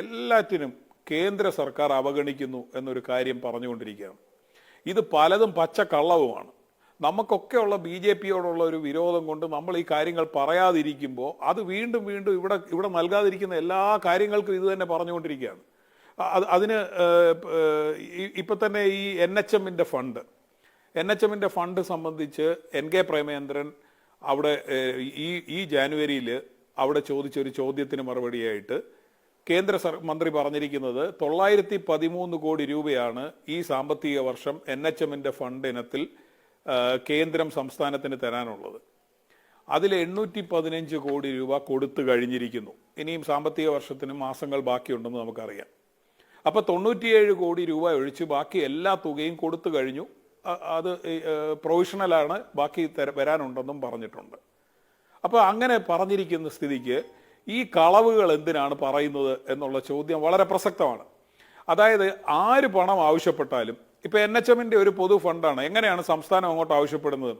എല്ലാറ്റിനും കേന്ദ്ര സർക്കാർ അവഗണിക്കുന്നു എന്നൊരു കാര്യം പറഞ്ഞുകൊണ്ടിരിക്കുകയാണ്. ഇത് പലതും പച്ച കള്ളവുമാണ്. നമുക്കൊക്കെയുള്ള ബി ജെ പിയോടുള്ള ഒരു വിരോധം കൊണ്ട് നമ്മൾ ഈ കാര്യങ്ങൾ പറയാതിരിക്കുമ്പോൾ അത് വീണ്ടും വീണ്ടും ഇവിടെ ഇവിടെ നൽകാതിരിക്കുന്ന എല്ലാ കാര്യങ്ങൾക്കും ഇത് തന്നെ പറഞ്ഞുകൊണ്ടിരിക്കുകയാണ്. അത് അതിന് ഇപ്പൊ തന്നെ ഈ എൻ എച്ച് എമ്മിന്റെ ഫണ്ട്. എൻ എച്ച് എമ്മിന്റെ ഫണ്ട് സംബന്ധിച്ച് എൻ കെ പ്രേമേന്ദ്രൻ അവിടെ ഈ ഈ ജാനുവരിയിൽ അവിടെ ചോദിച്ച ഒരു ചോദ്യത്തിന് മറുപടിയായിട്ട് കേന്ദ്ര മന്ത്രി പറഞ്ഞിരിക്കുന്നത് തൊള്ളായിരത്തി പതിമൂന്ന് കോടി രൂപയാണ് ഈ സാമ്പത്തിക വർഷം എൻ എച്ച് എമ്മിന്റെ ഫണ്ട് ഇനത്തിൽ കേന്ദ്രം സംസ്ഥാനത്തിന് തരാനുള്ളത്. അതിൽ എണ്ണൂറ്റി പതിനഞ്ച് കോടി രൂപ കൊടുത്തു കഴിഞ്ഞിരിക്കുന്നു. ഇനിയും സാമ്പത്തിക വർഷത്തിന് മാസങ്ങൾ ബാക്കിയുണ്ടെന്ന് നമുക്കറിയാം. അപ്പോൾ തൊണ്ണൂറ്റിയേഴ് കോടി രൂപ ഒഴിച്ച് ബാക്കി എല്ലാ തുകയും കൊടുത്തു കഴിഞ്ഞു. അത് പ്രൊവിഷണലാണ് ബാക്കി വരാനുണ്ടെന്നും പറഞ്ഞിട്ടുണ്ട്. അപ്പോൾ അങ്ങനെ പറഞ്ഞിരിക്കുന്ന സ്ഥിതിക്ക് ഈ കളവുകൾ എന്തിനാണ് പറയുന്നത് എന്നുള്ള ചോദ്യം വളരെ പ്രസക്തമാണ്. അതായത് ആര് പണം ആവശ്യപ്പെട്ടാലും ഇപ്പോൾ എൻ എച്ച് എമ്മിന്റെ ഒരു പൊതു ഫണ്ടാണ് എങ്ങനെയാണ് സംസ്ഥാനം അങ്ങോട്ട് ആവശ്യപ്പെടുന്നത്?